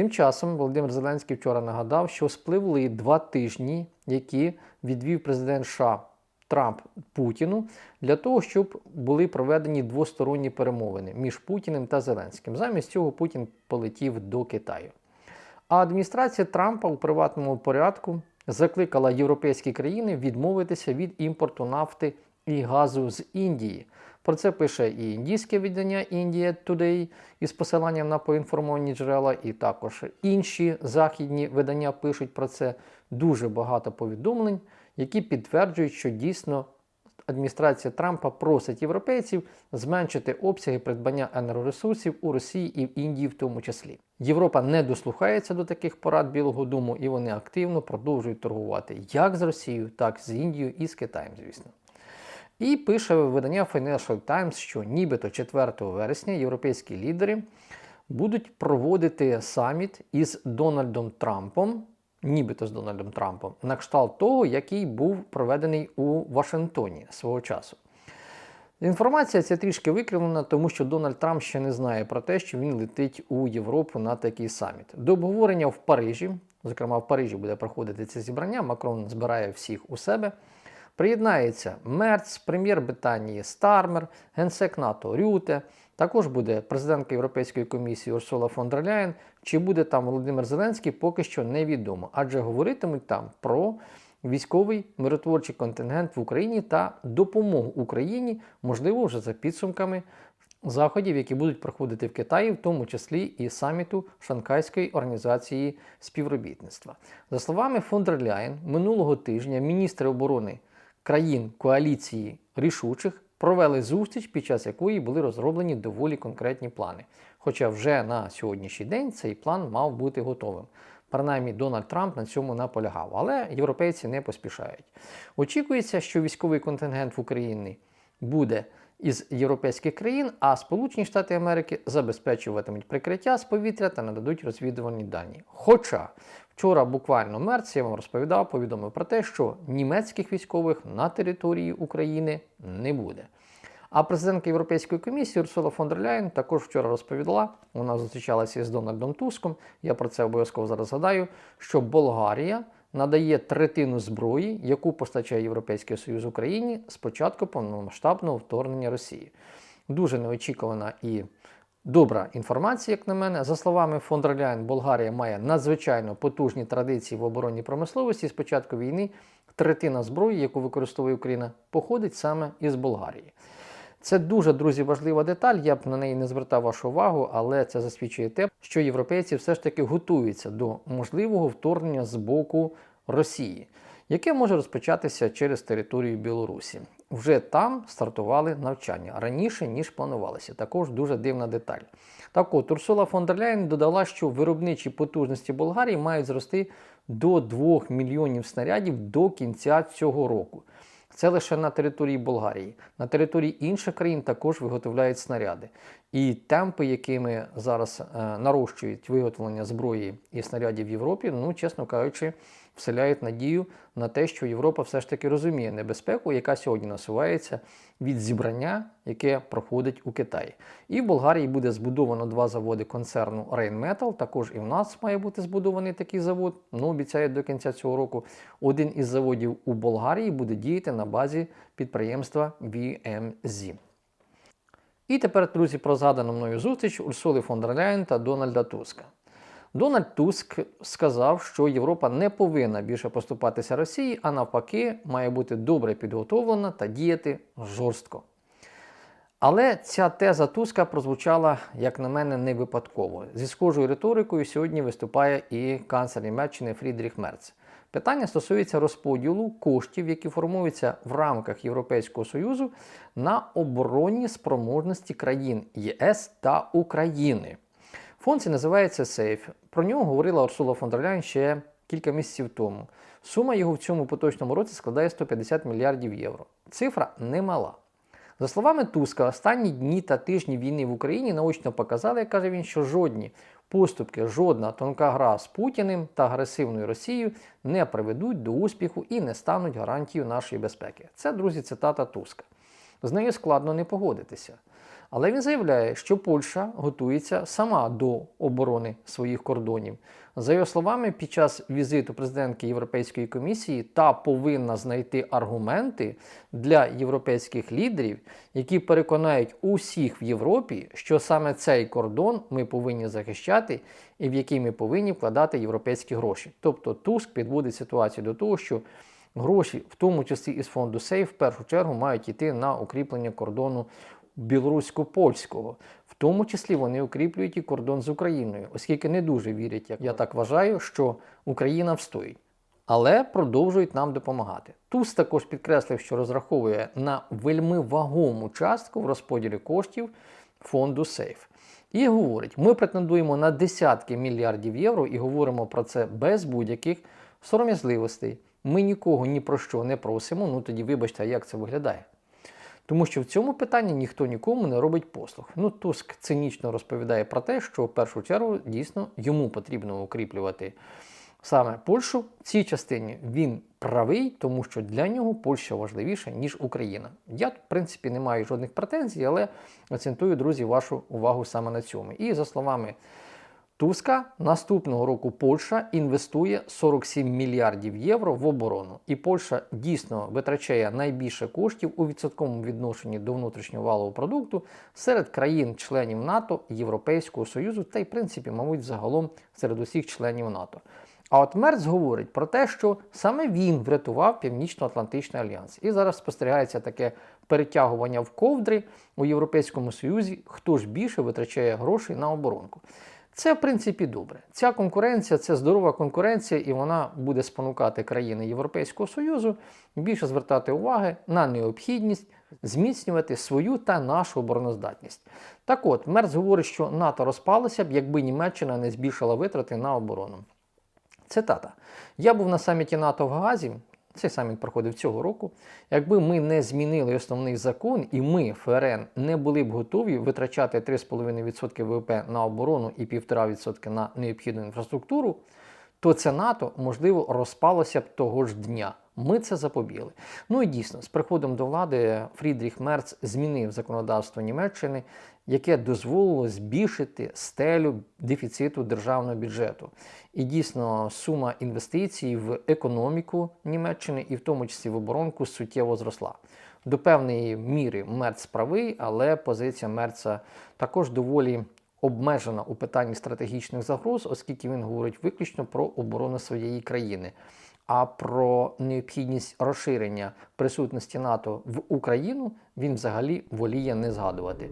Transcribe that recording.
Тим часом Володимир Зеленський вчора нагадав, що спливли два тижні, які відвів президент США Трамп Путіну для того, щоб були проведені двосторонні перемовини між Путіним та Зеленським. Замість цього Путін полетів до Китаю. А адміністрація Трампа у приватному порядку закликала європейські країни відмовитися від імпорту нафти і газу з Індії. Про це пише і індійське видання India Today із посиланням на поінформовані джерела, і також інші західні видання пишуть про це дуже багато повідомлень, які підтверджують, що дійсно адміністрація Трампа просить європейців зменшити обсяги придбання енергоресурсів у Росії і в Індії в тому числі. Європа не дослухається до таких порад Білого Дому, і вони активно продовжують торгувати як з Росією, так і з Індією і з Китаєм, звісно. І пише видання Financial Times, що нібито 4 вересня європейські лідери будуть проводити саміт із Дональдом Трампом, нібито з Дональдом Трампом, на кшталт того, який був проведений у Вашингтоні свого часу. Інформація ця трішки викривлена, тому що Дональд Трамп ще не знає про те, що він летить у Європу на такий саміт. До обговорення в Парижі, зокрема в Парижі буде проходити це зібрання. Макрон збирає всіх у себе. Приєднається Мерц, прем'єр Британії Стармер, генсек НАТО Рюте. Також буде президентка Європейської комісії Урсула фон дер Ляєн. Чи буде там Володимир Зеленський, поки що невідомо. Адже говоритимуть там про військовий миротворчий контингент в Україні та допомогу Україні, можливо, вже за підсумками заходів, які будуть проходити в Китаї, в тому числі і саміту Шанхайської організації співробітництва. За словами фон дер Ляєн, минулого тижня міністри оборони країн коаліції рішучих провели зустріч, під час якої були розроблені доволі конкретні плани. Хоча вже на сьогоднішній день цей план мав бути готовим. Принаймні Дональд Трамп на цьому наполягав, але європейці не поспішають. Очікується, що військовий контингент в Україні буде із європейських країн, а Сполучені Штати Америки забезпечуватимуть прикриття з повітря та нададуть розвідувальні дані. Хоча вчора буквально мерц я вам розповідав, повідомив про те, що німецьких військових на території України не буде. А президентка Європейської комісії Урсула фон дер Ляєн також вчора розповіла, вона зустрічалася з Дональдом Туском, я про це обов'язково зараз згадаю, що Болгарія надає третину зброї, яку постачає Європейський Союз Україні з початку повномасштабного вторгнення Росії. Дуже неочікувана і добра інформація, як на мене. За словами фон дер Болгарія має надзвичайно потужні традиції в оборонній промисловості. З початку війни третина зброї, яку використовує Україна, походить саме із Болгарії. Це дуже, друзі, важлива деталь. Я б на неї не звертав вашу увагу, але це засвідчує те, що європейці все ж таки готуються до можливого вторгнення з боку Росії, яке може розпочатися через територію Білорусі. Вже там стартували навчання раніше, ніж планувалося. Також дуже дивна деталь. Так от, Урсула фон дер Ляєн додала, що виробничі потужності Болгарії мають зрости до 2 мільйонів снарядів до кінця цього року. Це лише на території Болгарії. На території інших країн також виготовляють снаряди. І темпи, якими зараз е, нарощують виготовлення зброї і снарядів в Європі, ну, чесно кажучи, вселяють надію на те, що Європа все ж таки розуміє небезпеку, яка сьогодні насувається від зібрання, яке проходить у Китаї. І в Болгарії буде збудовано два заводи концерну Rheinmetall. Також і в нас має бути збудований такий завод. Ну, обіцяють до кінця цього року. Один із заводів у Болгарії буде діяти на базі підприємства VMZ. І тепер, друзі, про згадану мною зустріч Урсули фон дер Ляєн та Дональда Туска. Дональд Туск сказав, що Європа не повинна більше поступатися Росії, а навпаки, має бути добре підготовлена та діяти жорстко. Але ця теза Туска прозвучала, як на мене, не випадково. Зі схожою риторикою сьогодні виступає і канцлер Німеччини Фрідріх Мерц. Питання стосується розподілу коштів, які формуються в рамках Європейського Союзу на оборонні спроможності країн ЄС та України. Фонд цей називається Сейф. Про нього говорила Урсула фон дер Ляйн ще кілька місяців тому. Сума його в цьому поточному році складає 150 мільярдів євро. Цифра немала. За словами Туска, останні дні та тижні війни в Україні наочно показали, каже він, що жодні поступки, жодна тонка гра з Путіним та агресивною Росією не приведуть до успіху і не стануть гарантією нашої безпеки. Це, друзі, цитата Туска. З нею складно не погодитися. Але він заявляє, що Польща готується сама до оборони своїх кордонів. За його словами, під час візиту президентки Європейської комісії та повинна знайти аргументи для європейських лідерів, які переконають усіх в Європі, що саме цей кордон ми повинні захищати і в який ми повинні вкладати європейські гроші. Тобто Туск підводить ситуацію до того, що гроші, в тому числі із фонду Сейф, в першу чергу мають йти на укріплення кордону білорусько-польського. В тому числі вони укріплюють і кордон з Україною, оскільки не дуже вірять, як я так вважаю, що Україна встоїть. Але продовжують нам допомагати. Туз також підкреслив, що розраховує на вельми вагому частку в розподілі коштів фонду Сейф. І говорить: ми претендуємо на десятки мільярдів євро і говоримо про це без будь-яких сором'язливостей. Ми нікого ні про що не просимо. Ну тоді вибачте, як це виглядає? Тому що в цьому питанні ніхто нікому не робить послуг. Ну, Туск цинічно розповідає про те, що в першу чергу дійсно йому потрібно укріплювати саме Польщу. В цій частині він правий, тому що для нього Польща важливіша, ніж Україна. Я, в принципі, не маю жодних претензій, але акцентую, друзі, вашу увагу саме на цьому. І за словами Туска наступного року Польща інвестує 47 мільярдів євро в оборону, і Польща дійсно витрачає найбільше коштів у відсотковому відношенні до внутрішнього валового продукту серед країн-членів НАТО, Європейського Союзу та й, в принципі, мабуть, загалом серед усіх членів НАТО. А от Мерц говорить про те, що саме він врятував Північно-Атлантичний альянс. І зараз спостерігається таке перетягування в ковдри у Європейському Союзі, хто ж більше витрачає грошей на оборонку. Це, в принципі, добре. Ця конкуренція це здорова конкуренція, і вона буде спонукати країни Європейського Союзу більше звертати уваги на необхідність зміцнювати свою та нашу обороноздатність. Так от, Мерц говорить, що НАТО розпалося б, якби Німеччина не збільшила витрати на оборону. Цитата: Я був на саміті НАТО в Гаазі. Цей саміт проходив цього року. Якби ми не змінили основний закон, і ми, ФРН, не були б готові витрачати 3,5% ВВП на оборону і 1,5% на необхідну інфраструктуру, то це НАТО, можливо, розпалося б того ж дня. Ми це запобігли. Ну і дійсно, з приходом до влади Фрідріх Мерц змінив законодавство Німеччини, яке дозволило збільшити стелю дефіциту державного бюджету. І дійсно сума інвестицій в економіку Німеччини і в тому числі в оборонку суттєво зросла. До певної міри Мерц правий, але позиція Мерца також доволі обмежена у питанні стратегічних загроз, оскільки він говорить виключно про оборону своєї країни. А про необхідність розширення присутності НАТО в Україну він взагалі воліє не згадувати.